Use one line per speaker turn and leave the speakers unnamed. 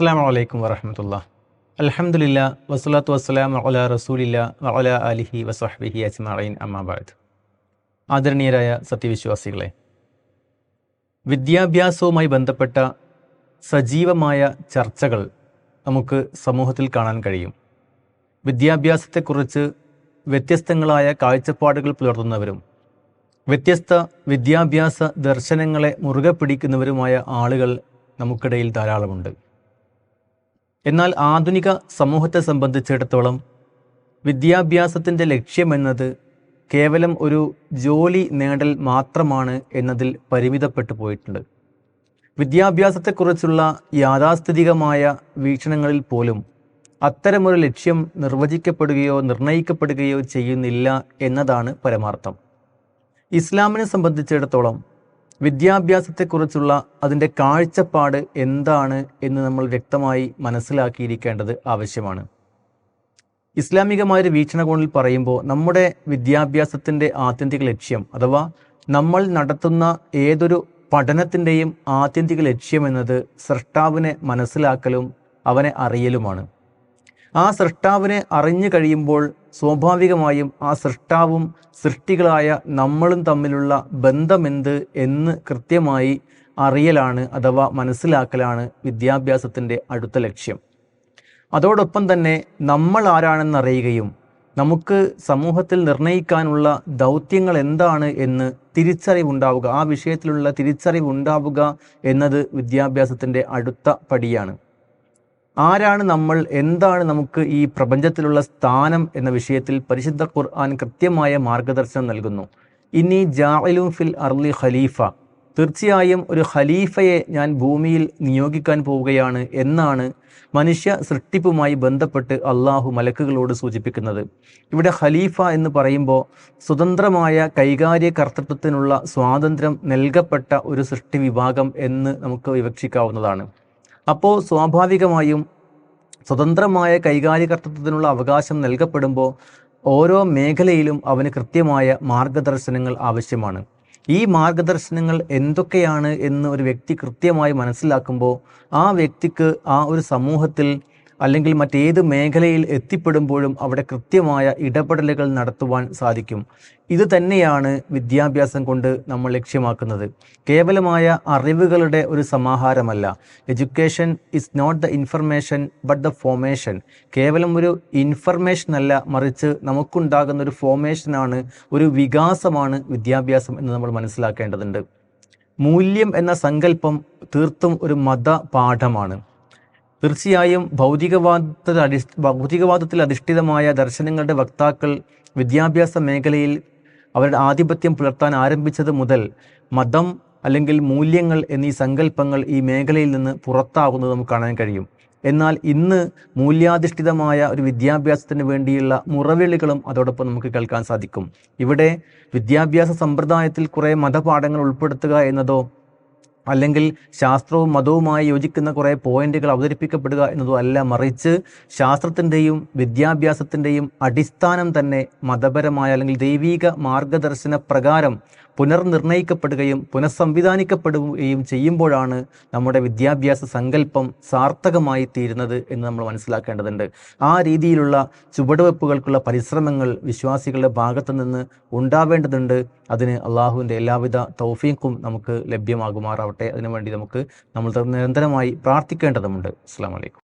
അസ്സാം വലൈക്കും വരഹമുല്ല അലഹമുല്ല വസ്സലാത്തു വസ്സലാം അല റസൂലില്ല വഅലാ അലിഹി വസ്ഹബിഹി അജ്മഈൻ അമ്മാബാദ് ആദരണീയരായ സത്യവിശ്വാസികളെ വിദ്യാഭ്യാസവുമായി ബന്ധപ്പെട്ട സജീവമായ ചർച്ചകൾ നമുക്ക് സമൂഹത്തിൽ കാണാൻ കഴിയും. വിദ്യാഭ്യാസത്തെക്കുറിച്ച് വ്യത്യസ്തങ്ങളായ കാഴ്ചപ്പാടുകൾ പുലർത്തുന്നവരും വ്യത്യസ്ത വിദ്യാഭ്യാസ ദർശനങ്ങളെ മുറുകെ പിടിക്കുന്നവരുമായ ആളുകൾ നമുക്കിടയിൽ ധാരാളമുണ്ട്. എന്നാൽ ആധുനിക സമൂഹത്തെ സംബന്ധിച്ചിടത്തോളം വിദ്യാഭ്യാസത്തിന്റെ ലക്ഷ്യമെന്നത് കേവലം ഒരു ജോലി നേടൽ മാത്രമാണ് എന്നതിൽ പരിമിതപ്പെട്ടു പോയിട്ടുണ്ട്. വിദ്യാഭ്യാസത്തെക്കുറിച്ചുള്ള യാഥാസ്ഥിതികമായ വീക്ഷണങ്ങളിൽ പോലും അത്തരമൊരു ലക്ഷ്യം നിർവചിക്കപ്പെടുകയോ നിർണയിക്കപ്പെടുകയോ ചെയ്യുന്നില്ല എന്നതാണ് പരമാർത്ഥം. ഇസ്ലാമിനെ സംബന്ധിച്ചിടത്തോളം വിദ്യാഭ്യാസത്തെക്കുറിച്ചുള്ള അതിന്റെ കാഴ്ചപ്പാട് എന്താണ് എന്ന് നമ്മൾ വ്യക്തമായി മനസ്സിലാക്കിയിരിക്കേണ്ടത് ആവശ്യമാണ്. ഇസ്ലാമികമായൊരു വീക്ഷണകോണിൽ പറയുമ്പോൾ നമ്മുടെ വിദ്യാഭ്യാസത്തിന്റെ ആത്യന്തിക ലക്ഷ്യം അഥവാ നമ്മൾ നടത്തുന്ന ഏതൊരു പഠനത്തിന്റെയും ആത്യന്തിക ലക്ഷ്യം എന്നത് സൃഷ്ടാവിനെ മനസ്സിലാക്കലും അവനെ അറിയലുമാണ്. ആ സൃഷ്ടാവിനെ അറിഞ്ഞു കഴിയുമ്പോൾ സ്വാഭാവികമായും ആ സൃഷ്ടാവും സൃഷ്ടികളായ നമ്മളും തമ്മിലുള്ള ബന്ധമെന്ത് എന്ന് കൃത്യമായി അറിയലാണ് അഥവാ മനസ്സിലാക്കലാണ് വിദ്യാഭ്യാസത്തിന്റെ അടുത്ത ലക്ഷ്യം. അതോടൊപ്പം തന്നെ നമ്മൾ ആരാണെന്നറിയുകയും നമുക്ക് സമൂഹത്തിൽ നിർണയിക്കാനുള്ള ദൗത്യങ്ങൾ എന്താണ് എന്ന് തിരിച്ചറിവുണ്ടാവുക ആ വിഷയത്തിലുള്ള തിരിച്ചറിവുണ്ടാവുക എന്നത് വിദ്യാഭ്യാസത്തിന്റെ അടുത്ത പടിയാണ്. ആരാണ് നമ്മൾ? എന്താണ് നമുക്ക് ഈ പ്രപഞ്ചത്തിലുള്ള സ്ഥാനം എന്ന വിഷയത്തിൽ പരിശുദ്ധ ഖുർആൻ കൃത്യമായ മാർഗദർശനം നൽകുന്നു. ഇനി ജാഇലും ഫിൽ അർലി ഖലീഫ. തീർച്ചയായും ഒരു ഖലീഫയെ ഞാൻ ഭൂമിയിൽ നിയോഗിക്കാൻ പോവുകയാണ് എന്നാണ് മനുഷ്യ സൃഷ്ടിപ്പുമായി ബന്ധപ്പെട്ട് അള്ളാഹു മലക്കുകളോട് സൂചിപ്പിക്കുന്നത്. ഇവിടെ ഖലീഫ എന്ന് പറയുമ്പോൾ സ്വതന്ത്രമായ കൈകാര്യ കർത്തൃത്വത്തിനുള്ള സ്വാതന്ത്ര്യം നൽകപ്പെട്ട ഒരു സൃഷ്ടി വിഭാഗം എന്ന് നമുക്ക് വിവക്ഷിക്കാവുന്നതാണ്. അപ്പോൾ സ്വാഭാവികമായും സ്വതന്ത്രമായ കൈകാര്യകർത്തൃത്വത്തിനുള്ള അവകാശം നൽകപ്പെടുമ്പോൾ ഓരോ മേഖലയിലും അവന് കൃത്യമായ മാർഗദർശനങ്ങൾ ആവശ്യമാണ്. ഈ മാർഗദർശനങ്ങൾ എന്തൊക്കെയാണ് എന്ന് ഒരു വ്യക്തി കൃത്യമായി മനസ്സിലാക്കുമ്പോൾ ആ വ്യക്തിക്ക് ആ ഒരു സമൂഹത്തിൽ അല്ലെങ്കിൽ മറ്റേത് മേഖലയിൽ എത്തിപ്പെടുമ്പോഴും അവിടെ കൃത്യമായ ഇടപെടലുകൾ നടത്തുവാൻ സാധിക്കും. ഇത് തന്നെയാണ് വിദ്യാഭ്യാസം കൊണ്ട് നമ്മൾ ലക്ഷ്യമാക്കുന്നത്. കേവലമായ അറിവുകളുടെ ഒരു സമാഹാരമല്ല. Education is not the information but the formation കേവലം ഒരു ഇൻഫർമേഷൻ അല്ല മറിച്ച് നമുക്കുണ്ടാകുന്ന ഒരു ഫോമേഷനാണ് ഒരു വികാസമാണ് വിദ്യാഭ്യാസം എന്ന് നമ്മൾ മനസ്സിലാക്കേണ്ടതുണ്ട്. മൂല്യം എന്ന സങ്കല്പം തീർത്തും ഒരു മത പാഠമാണ്. തീർച്ചയായും ഭൗതികവാദത്തിൽ ഭൗതികവാദത്തിൽ അധിഷ്ഠിതമായ ദർശനങ്ങളുടെ വക്താക്കൾ വിദ്യാഭ്യാസ മേഖലയിൽ അവരുടെ ആധിപത്യം പുലർത്താൻ ആരംഭിച്ചത് മുതൽ മതം അല്ലെങ്കിൽ മൂല്യങ്ങൾ എന്നീ സങ്കല്പങ്ങൾ ഈ മേഖലയിൽ നിന്ന് പുറത്താകുന്നത് നമുക്ക് കാണാൻ കഴിയും. എന്നാൽ ഇന്ന് മൂല്യാധിഷ്ഠിതമായ ഒരു വിദ്യാഭ്യാസത്തിന് വേണ്ടിയുള്ള മുറവിളികളും അതോടൊപ്പം നമുക്ക് കേൾക്കാൻ സാധിക്കും. ഇവിടെ വിദ്യാഭ്യാസ സമ്പ്രദായത്തിൽ കുറേ മതപാഠങ്ങൾ ഉൾപ്പെടുത്തുക എന്നതോ അല്ലെങ്കിൽ ശാസ്ത്രവും മതവുമായി യോജിക്കുന്ന കുറേ പോയിന്റുകൾ അവതരിപ്പിക്കപ്പെടുക എന്നതും അല്ല മറിച്ച് ശാസ്ത്രത്തിന്റെയും വിദ്യാഭ്യാസത്തിന്റെയും അടിസ്ഥാനം തന്നെ മതപരമായ അല്ലെങ്കിൽ ദൈവീക മാർഗദർശന പ്രകാരം പുനർനിർണയിക്കപ്പെടുകയും പുനഃസംവിധാനിക്കപ്പെടുകയും ചെയ്യുമ്പോഴാണ് നമ്മുടെ വിദ്യാഭ്യാസ സങ്കല്പം സാർത്ഥകമായി തീരുന്നത് എന്ന് നമ്മൾ മനസ്സിലാക്കേണ്ടതുണ്ട്. ആ രീതിയിലുള്ള ചുവടുവെപ്പുകൾക്കുള്ള പരിശ്രമങ്ങൾ വിശ്വാസികളുടെ ഭാഗത്തു നിന്ന് ഉണ്ടാവേണ്ടതുണ്ട്. അതിന് അള്ളാഹുവിന്റെ എല്ലാവിധ തൗഫീഖും നമുക്ക് ലഭ്യമാകുമാറാവട്ടെ. അതിനുവേണ്ടി നമുക്ക് നമ്മൾ നിരന്തരമായി പ്രാർത്ഥിക്കേണ്ടതുണ്ട് അസ്സാം വലൈക്കും